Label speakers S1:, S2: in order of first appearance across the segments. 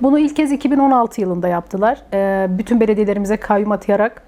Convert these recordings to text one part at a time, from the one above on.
S1: Bunu ilk kez 2016 yılında yaptılar. Ee, Bütün belediyelerimize kayyum atayarak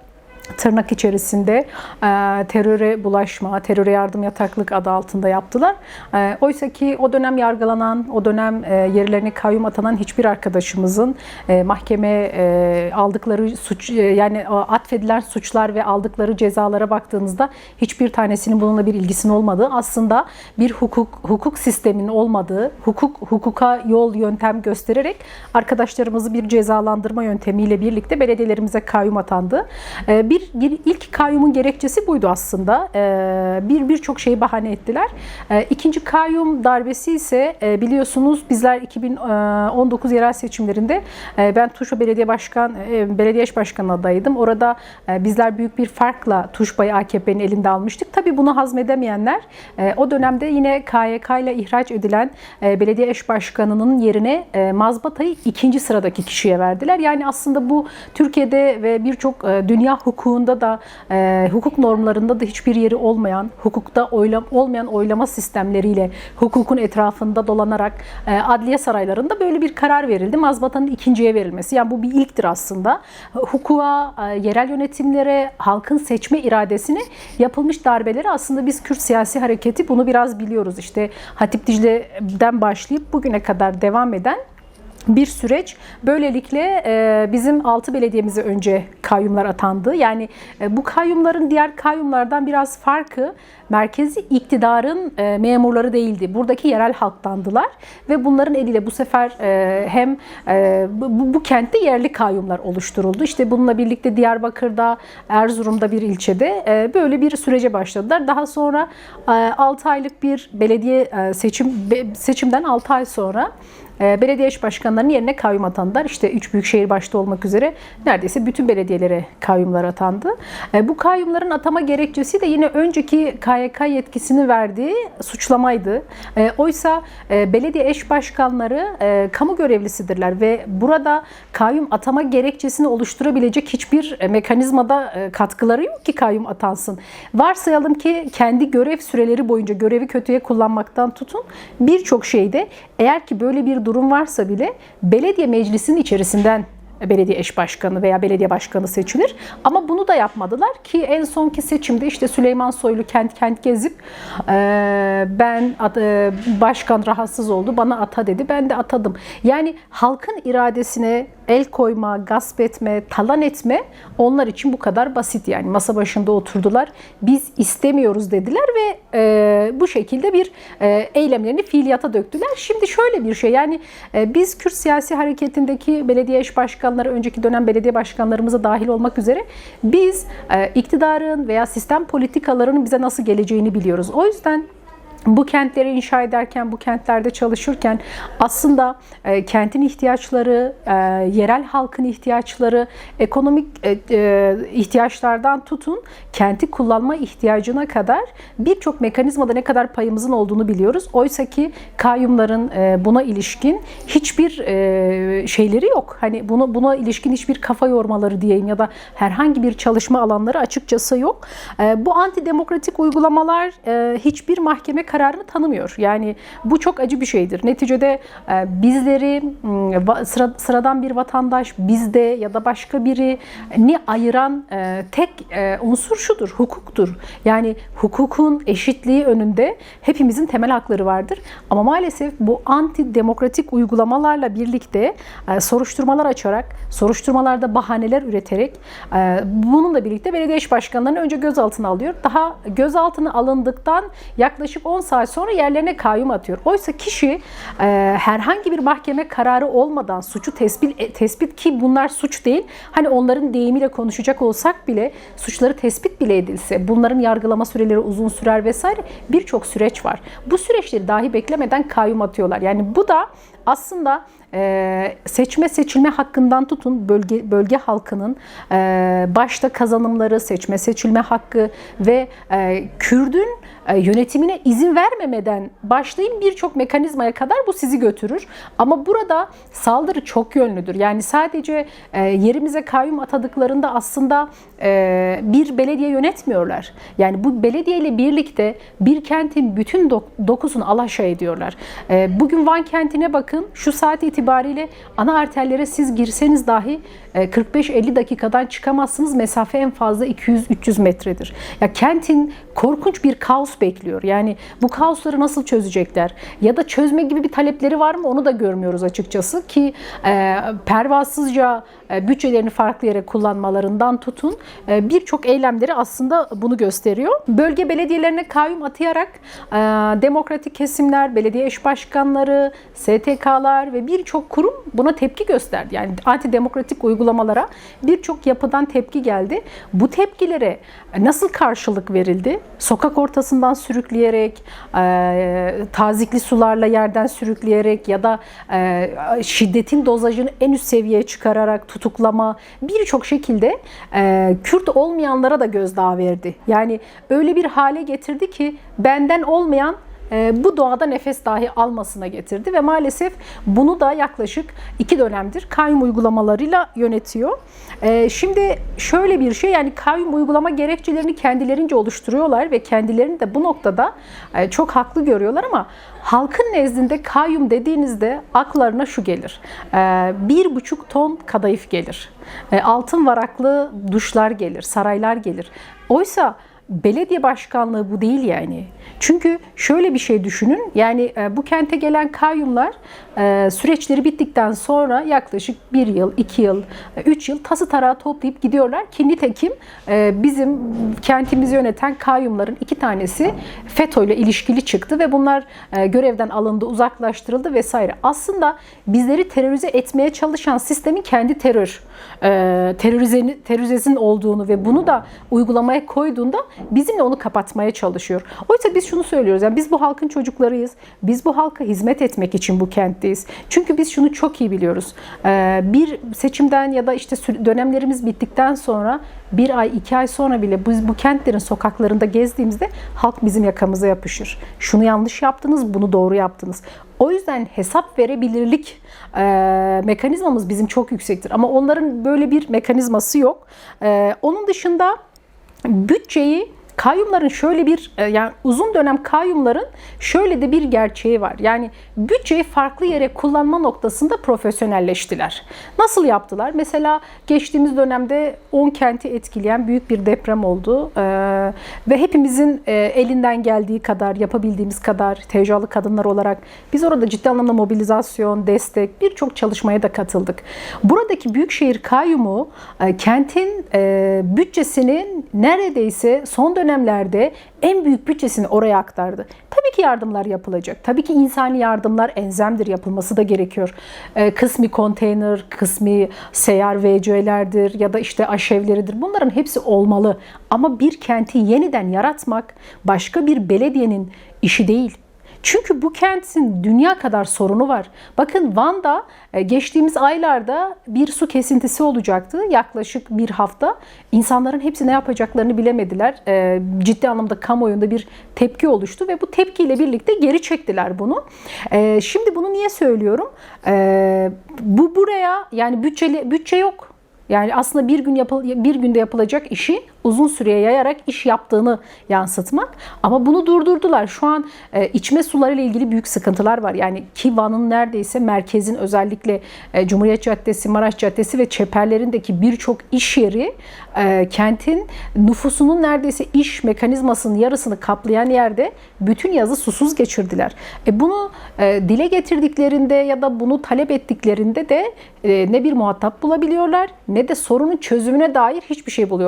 S1: tırnak içerisinde e, teröre bulaşma, teröre yardım yataklık adı altında yaptılar. E, oysa ki o dönem yargılanan, o dönem e, yerlerine kayyum atanan hiçbir arkadaşımızın e, mahkeme e, aldıkları suç e, yani o atfedilen suçlar ve aldıkları cezalara baktığınızda hiçbir tanesinin bununla bir ilgisinin olmadığı aslında bir hukuk hukuk sisteminin olmadığı, hukuk hukuka yol yöntem göstererek arkadaşlarımızı bir cezalandırma yöntemiyle birlikte belediyelerimize kayyum atandı. E, bir, bir ilk kayyumun gerekçesi buydu aslında. E, bir birçok şeyi bahane ettiler. E, ikinci kayyum darbesi ise e, biliyorsunuz bizler 2019 yerel seçimlerinde e, ben Tuşba Belediye Başkan e, Belediye Eş Başkanı adayıydım. Orada e, bizler büyük bir farkla Tuşba'yı AKP'nin elinde almıştık. Tabii bunu hazmedemeyenler e, o dönemde yine KYK ile ihraç edilen e, belediye eş başkanının yerine e, mazbatayı ikinci sıradaki kişiye verdiler. Yani aslında bu Türkiye'de ve birçok e, dünya hukukunda da e, hukuk normlarında da hiçbir yeri olmayan, hukukta oylam, olmayan oylama sistemleriyle hukukun etrafında dolanarak e, adliye saraylarında böyle bir karar verildi. Mazbatanın ikinciye verilmesi. Yani bu bir ilktir aslında. Hukuka, e, yerel yönetimlere, halkın seçme iradesine yapılmış darbeleri aslında biz Kürt siyasi hareketi bunu biraz biliyoruz. İşte Hatip Dicle'den başlayıp bugüne kadar devam eden bir süreç. Böylelikle e, bizim 6 belediyemize önce kayyumlar atandı. Yani e, bu kayyumların diğer kayyumlardan biraz farkı merkezi iktidarın e, memurları değildi. Buradaki yerel halktandılar ve bunların eliyle bu sefer hem bu, kentte yerli kayyumlar oluşturuldu. İşte bununla birlikte Diyarbakır'da, Erzurum'da bir ilçede böyle bir sürece başladılar. Daha sonra e, 6 aylık bir belediye seçim seçimden 6 ay sonra belediye eş başkanlarının yerine kayyum atandılar. İşte üç büyükşehir başta olmak üzere neredeyse bütün belediyelere kayyumlar atandı. E, bu kayyumların atama gerekçesi de yine önceki KYK yetkisini verdiği suçlamaydı. E, oysa e, belediye eş başkanları e, kamu görevlisidirler ve burada kayyum atama gerekçesini oluşturabilecek hiçbir e, mekanizmada katkıları yok ki kayyum atansın. Varsayalım ki kendi görev süreleri boyunca görevi kötüye kullanmaktan tutun birçok şeyde eğer ki böyle bir durum varsa bile belediye meclisinin içerisinden belediye eş başkanı veya belediye başkanı seçilir. Ama bunu da yapmadılar ki en sonki seçimde işte Süleyman Soylu kent kent gezip e, ben e, başkan rahatsız oldu bana ata dedi ben de atadım. Yani halkın iradesine el koyma, gasp etme, talan etme onlar için bu kadar basit yani masa başında oturdular. Biz istemiyoruz dediler ve e, bu şekilde bir e, eylemlerini fiiliyata döktüler. Şimdi şöyle bir şey yani e, biz Kürt siyasi hareketindeki belediye eş başkanları, önceki dönem belediye başkanlarımıza dahil olmak üzere biz e, iktidarın veya sistem politikalarının bize nasıl geleceğini biliyoruz. O yüzden bu kentleri inşa ederken, bu kentlerde çalışırken aslında e, kentin ihtiyaçları, e, yerel halkın ihtiyaçları, ekonomik e, e, ihtiyaçlardan tutun, kenti kullanma ihtiyacına kadar birçok mekanizmada ne kadar payımızın olduğunu biliyoruz. Oysa ki kayyumların e, buna ilişkin hiçbir e, şeyleri yok. Hani bunu buna ilişkin hiçbir kafa yormaları diyeyim ya da herhangi bir çalışma alanları açıkçası yok. E, bu antidemokratik uygulamalar e, hiçbir mahkeme kararını tanımıyor. Yani bu çok acı bir şeydir. Neticede e, bizleri sıradan bir vatandaş bizde ya da başka biri ni ayıran e, tek e, unsur şudur, hukuktur. Yani hukukun eşitliği önünde hepimizin temel hakları vardır. Ama maalesef bu antidemokratik uygulamalarla birlikte soruşturmalar açarak, soruşturmalarda bahaneler üreterek bununla birlikte belediye başkanlarını önce gözaltına alıyor. Daha gözaltına alındıktan yaklaşık 10 saat sonra yerlerine kayyum atıyor. Oysa kişi e, herhangi bir mahkeme kararı olmadan suçu tespit e, tespit ki bunlar suç değil. Hani onların deyimiyle konuşacak olsak bile suçları tespit bile edilse bunların yargılama süreleri uzun sürer vesaire birçok süreç var. Bu süreçleri dahi beklemeden kayyum atıyorlar. Yani bu da aslında e, seçme seçilme hakkından tutun bölge bölge halkının e, başta kazanımları, seçme seçilme hakkı ve e, Kürdün e, yönetimine izin vermemeden başlayın birçok mekanizmaya kadar bu sizi götürür. Ama burada saldırı çok yönlüdür. Yani sadece yerimize kayyum atadıklarında aslında bir belediye yönetmiyorlar. Yani bu belediye ile birlikte bir kentin bütün dok- dokusunu alaşağı ediyorlar. Bugün Van kentine bakın şu saat itibariyle itibariyle ana arterlere siz girseniz dahi e, 45-50 dakikadan çıkamazsınız. Mesafe en fazla 200-300 metredir. Ya kentin korkunç bir kaos bekliyor. Yani bu kaosları nasıl çözecekler? Ya da çözme gibi bir talepleri var mı? Onu da görmüyoruz açıkçası ki e, pervasızca e, bütçelerini farklı yere kullanmalarından tutun e, birçok eylemleri aslında bunu gösteriyor. Bölge belediyelerine kayyum atayarak e, demokratik kesimler, belediye eş başkanları, STK'lar ve birçok kurum buna tepki gösterdi. Yani antidemokratik uygulamalara birçok yapıdan tepki geldi. Bu tepkilere nasıl karşılık verildi? Sokak ortasından sürükleyerek, e, tazikli sularla yerden sürükleyerek ya da e, şiddetin dozajını en üst seviyeye çıkararak tutuklama birçok şekilde e, Kürt olmayanlara da gözdağı verdi. Yani öyle bir hale getirdi ki benden olmayan bu doğada nefes dahi almasına getirdi ve maalesef bunu da yaklaşık iki dönemdir kayyum uygulamalarıyla yönetiyor. E, Şimdi şöyle bir şey yani kayyum uygulama gerekçelerini kendilerince oluşturuyorlar ve kendilerini de bu noktada e, çok haklı görüyorlar ama halkın nezdinde kayyum dediğinizde aklarına şu gelir. E, Bir buçuk ton kadayıf gelir. E, Altın varaklı duşlar gelir, saraylar gelir. Oysa belediye başkanlığı bu değil yani. Çünkü şöyle bir şey düşünün. Yani e, bu kente gelen kayyumlar e, süreçleri bittikten sonra yaklaşık bir yıl, iki yıl, e, üç yıl tası tarağı toplayıp gidiyorlar ki nitekim bizim kentimizi yöneten kayyumların iki tanesi FETÖ ile ilişkili çıktı ve bunlar görevden alındı, uzaklaştırıldı vesaire. Aslında bizleri terörize etmeye çalışan sistemin kendi terör e, terörize, terörizesinin olduğunu ve bunu da uygulamaya koyduğunda bizimle onu kapatmaya çalışıyor. Oysa biz şunu söylüyoruz. Yani biz bu halkın çocuklarıyız. Biz bu halka hizmet etmek için bu kentteyiz. Çünkü biz şunu çok iyi biliyoruz. Ee, bir seçimden ya da işte dönemlerimiz bittikten sonra bir ay, iki ay sonra bile biz bu kentlerin sokaklarında gezdiğimizde halk bizim yakamıza yapışır. Şunu yanlış yaptınız, bunu doğru yaptınız. O yüzden hesap verebilirlik e, mekanizmamız bizim çok yüksektir. Ama onların böyle bir mekanizması yok. E, onun dışında bütçeyi kayyumların şöyle bir e, yani uzun dönem kayyumların şöyle de bir gerçeği var. Yani bütçeyi farklı yere kullanma noktasında profesyonelleştiler. Nasıl yaptılar? Mesela geçtiğimiz dönemde 10 kenti etkileyen büyük bir deprem oldu. Ee, ve hepimizin e, elinden geldiği kadar, yapabildiğimiz kadar tecrübeli kadınlar olarak biz orada ciddi anlamda mobilizasyon, destek, birçok çalışmaya da katıldık. Buradaki Büyükşehir Kayyumu e, kentin e, bütçesinin neredeyse son dönemlerde en büyük bütçesini oraya aktardı. Tabii ki yardımlar yapılacak. Tabii ki insani yardımlar enzemdir, yapılması da gerekiyor. E, kısmi konteyner, kısmi seyyar VC'lerdir ya da işte aşevleridir. Bunların hepsi olmalı. Ama bir kenti yeniden yaratmak başka bir belediyenin işi değil. Çünkü bu kentin dünya kadar sorunu var. Bakın Van'da e, geçtiğimiz aylarda bir su kesintisi olacaktı. Yaklaşık bir hafta. İnsanların hepsi ne yapacaklarını bilemediler. E, Ciddi anlamda kamuoyunda bir tepki oluştu ve bu tepkiyle birlikte geri çektiler bunu. E, Şimdi bunu niye söylüyorum? Bu buraya yani bütçeli bütçe yok. Yani aslında bir gün yapıl bir günde yapılacak işi uzun süreye yayarak iş yaptığını yansıtmak. Ama bunu durdurdular. Şu an e, içme suları ile ilgili büyük sıkıntılar var. Yani ki Van'ın neredeyse merkezin özellikle e, Cumhuriyet Caddesi, Maraş Caddesi ve çeperlerindeki birçok iş yeri e, kentin nüfusunun neredeyse iş mekanizmasının yarısını kaplayan yerde bütün yazı susuz geçirdiler. E, bunu e, dile getirdiklerinde ya da bunu talep ettiklerinde de e, ne bir muhatap bulabiliyorlar ne de sorunun çözümüne dair hiçbir şey buluyorlar.